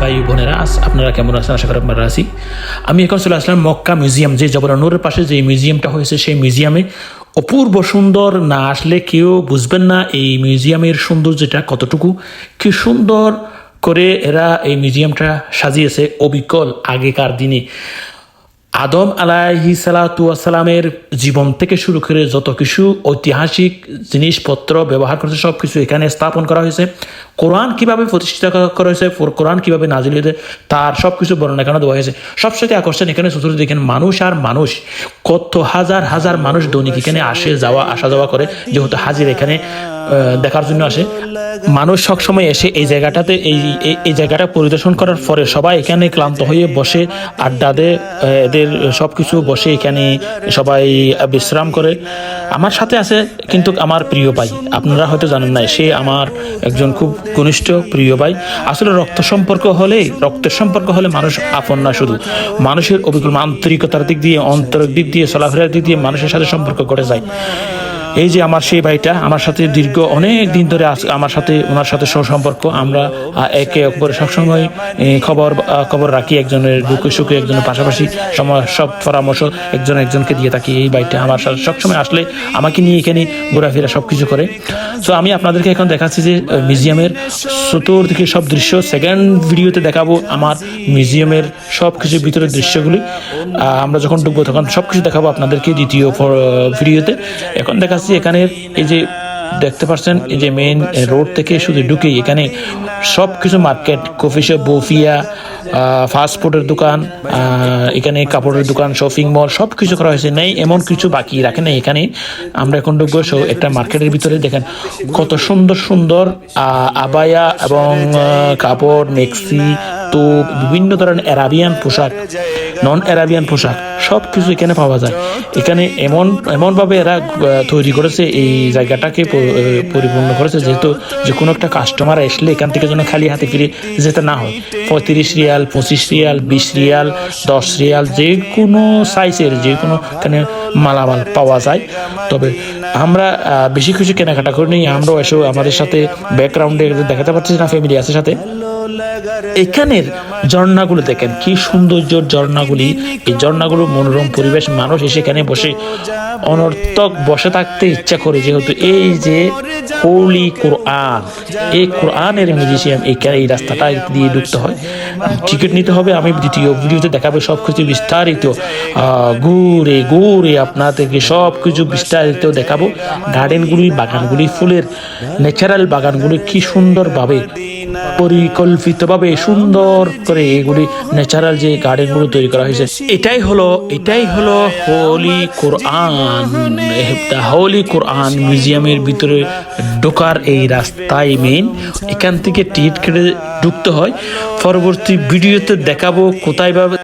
ভাই বোনেরা আপনারা কেমন আছেন? আশা করি আপনারা আছি। আমি এখন চলে আসলাম মক্কা মিউজিয়াম, যে জবর নূরের পাশে যে মিউজিয়ামটা হয়েছে, সেই মিউজিয়ামে। অপূর্ব সুন্দর, না আসলে কেউ বুঝবেন না এই মিউজিয়ামের সৌন্দর্যটা কতটুকু। কি সুন্দর করে এরা এই মিউজিয়ামটা সাজিয়েছে অবিকল আগেকার দিনে। আদম আলাহি সালাতামের জীবন থেকে শুরু করে যত কিছু ঐতিহাসিক জিনিসপত্র ব্যবহার করেছে সব কিছু এখানে স্থাপন করা হয়েছে। কোরআন কীভাবে প্রতিষ্ঠিত করা হয়েছে কোরআন কীভাবে নাজিল হয়েছে, তার সব কিছু বর্ণনা এখানে দেওয়া হয়েছে। সবসাথে আকর্ষণ এখানে চতুর্থ দেখেন, মানুষ আর মানুষ। কত হাজার হাজার মানুষ দৈনিক এখানে আসে, যাওয়া আসা যাওয়া করে। যেহেতু হাজির এখানে দেখার জন্য আসে। মানুষ সবসময় এসে এই জায়গাটাতে এই, এই- জায়গাটা পরিদর্শন করার পরে সবাই এখানে ক্লান্ত হয়ে বসে, আড্ডা দেয় এদের সব কিছু বসে এখানে সবাই বিশ্রাম করে। আমার সাথে আছে কিন্তু আমার প্রিয় ভাই। আপনারা হয়তো জানেন না, সে আমার একজন খুব ঘনিষ্ঠ প্রিয় ভাই। আসলে রক্ত সম্পর্ক হলে, রক্তের সম্পর্ক হলে মানুষ আপন না শুধু। মানুষের অভিজ্ঞ আন্তরিকতার দিক দিয়ে, অন্তরের দিক দিয়ে, চলাফেরার দিক দিয়ে মানুষের সাথে সম্পর্ক গড়ে যায়। এই যে আমার সেই ভাইটা, আমার সাথে দীর্ঘ অনেক দিন ধরে আমার সাথে, ওনার সাথে সুসম্পর্ক আমরা একে অপরের সবসময় খবর খবর রাখি, একজনের দুঃখে সুখে, একজনের পাশাপাশি সব পরামর্শ একজন একজনকে দিয়ে থাকি। এই ভাইটা আমার সাথে সবসময় আসলে আমাকে নিয়ে এখানে ঘোরাফেরা সব কিছু করে। সো আমি আপনাদেরকে এখন দেখাচ্ছি যে মিউজিয়ামের চতুর্দিকে সব দৃশ্য। সেকেন্ড ভিডিওতে দেখাবো আমার মিউজিয়ামের সব কিছুর ভিতরের দৃশ্যগুলি। আমরা যখন ঢুকবো তখন সব কিছু দেখাবো আপনাদেরকে দ্বিতীয় ভিডিওতে এখন দেখাচ্ছি এখানের এই যে দেখতে পাচ্ছেন এই যে মেইন রোড থেকে শুধু ঢুকেই এখানে। সব কিছু মার্কেট কফি শপ বফিয়া ফাস্ট ফুডের দোকান এখানে কাপড়ের দোকান শপিং মল সব কিছু করা হয়েছে। নেই এমন কিছু বাকি, রাখে নাই এখানে। আমরা এখন ঢুকবো একটা মার্কেটের ভিতরে। দেখেন, কত সুন্দর সুন্দর আবায়া এবং কাপড়, মেক্সি তো বিভিন্ন ধরনের অ্যারাবিয়ান পোশাক নন অ্যারাবিয়ান পোশাক সব কিছু এখানে পাওয়া যায়। এখানে এমন, এমনভাবে এরা তৈরি করেছে, এই জায়গাটাকে পরিপূর্ণ করেছে, যেহেতু যে কোনো একটা কাস্টমার আসলে এখান থেকে যেন খালি হাতে ফিরে যেতে না হয়। পঁয়ত্রিশ রিয়াল, পঁচিশ রিয়াল, বিশ রিয়াল, দশ রিয়াল, যে কোনো সাইজের, যে কোনো এখানে মালামাল পাওয়া যায়। তবে আমরা বেশি কিছু কেনাকাটা করিনি। আমরাও এসেও আমাদের সাথে ব্যাকগ্রাউন্ডে দেখাতে পারছি না ফ্যামিলি আছে সাথে। এখানের ঝর্ণাগুলো দেখেন, কি সৌন্দর্য ঝর্ণাগুলি। এই ঝর্ণাগুলো মনোরম পরিবেশ, মানুষ এসে এখানে বসে অনর্থক বসে থাকতে ইচ্ছা করে। যেহেতু এই যে হোলি কোরআন এই কোরআনের মিউজিয়াম এখানে এই রাস্তাটা দিয়ে ঢুকতে হয়। টিকিট নিতে হবে, আমি দ্বিতীয় ভিডিওতে দেখাবো সব কিছু বিস্তারিত ঘুরে ঘুরে আপনাদেরকে সব কিছু বিস্তারিত দেখাবো। গার্ডেনগুলি বাগানগুলি, ফুলের ন্যাচারাল বাগানগুলি কি সুন্দরভাবে পরিকল্পিতভাবে সুন্দর করে এগুলি ন্যাচারাল যে গার্ডেনগুলো তৈরি করা হয়েছে, এটাই হলো এটাই হলো হোলি কোরআন হোলি কোরআন মিউজিয়ামের ভিতরে ঢোকার এই রাস্তায় মেন এখান থেকে টিকিট কেটে ঢুকতে হয়। পরবর্তী ভিডিওতে দেখাবো কোথায় ভাবে